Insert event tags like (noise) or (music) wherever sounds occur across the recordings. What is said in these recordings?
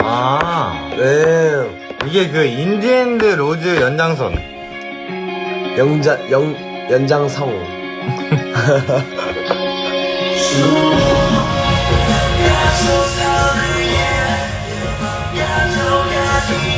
아, 네. 이게 그 인디앤드 로즈 연장선. 영자, 영, 연장성. (laughs) (laughs)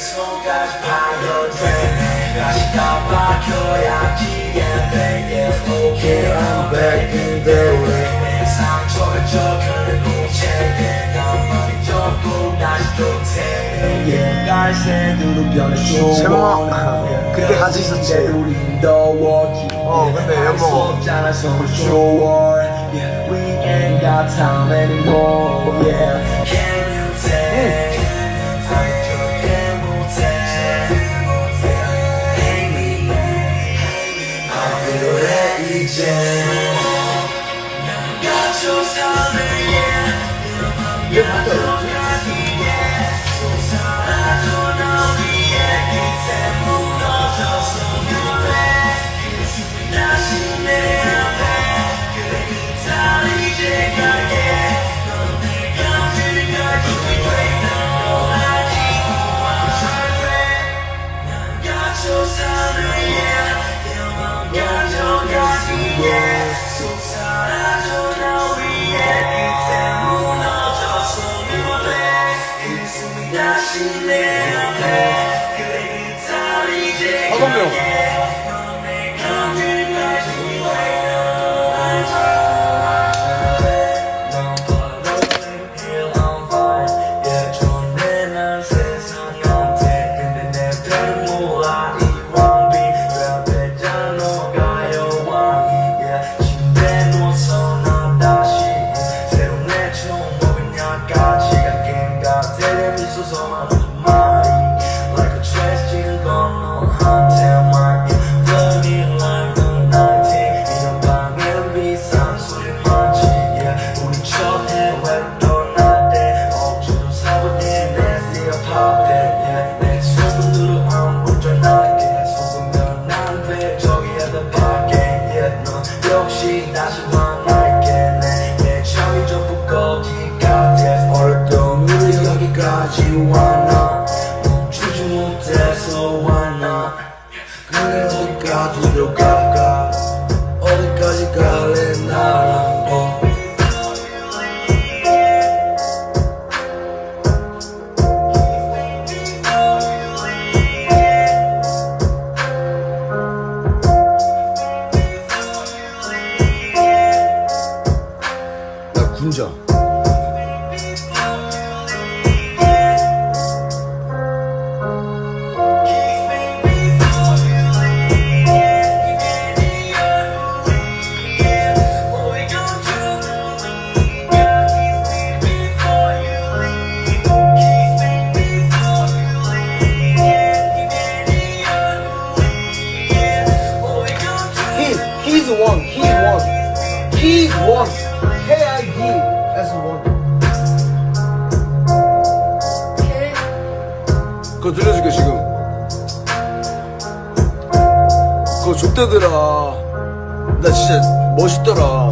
손까지 파여돼 다시 다 박혀야지 yeah baby okay I'm back 그대 왜내 상처를 적하는 우체에 나만이 적고 다시 좋대 갈색으로 변해 제목, 그때 같이 있었지. 우린 더워 어, 근데 여보. 없잖아 서로 좋아 yeah, We ain't got time anymore yeah 이제 난 갇혀 사는 yeah 여기까지 왔나 멈추지 못해서 왔나 그래 어디까지로 갈까 어디까지 갈래 나랑 어. 나 군자. One, he's one. He's one. K-I-D. That's one. 그거 들려줄게, 지금. 그거 족대더라. 나 진짜 멋있더라.